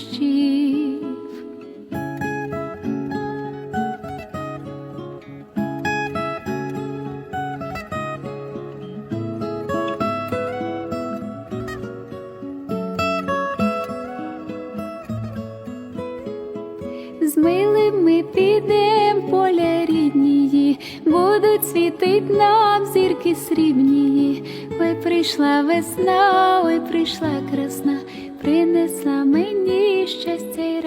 й радощів. З милим ми підем поля ріднії, будуть світить нам зірки срібнії. Прийшла весна, ой, прийшла красна, принесла мені щастя.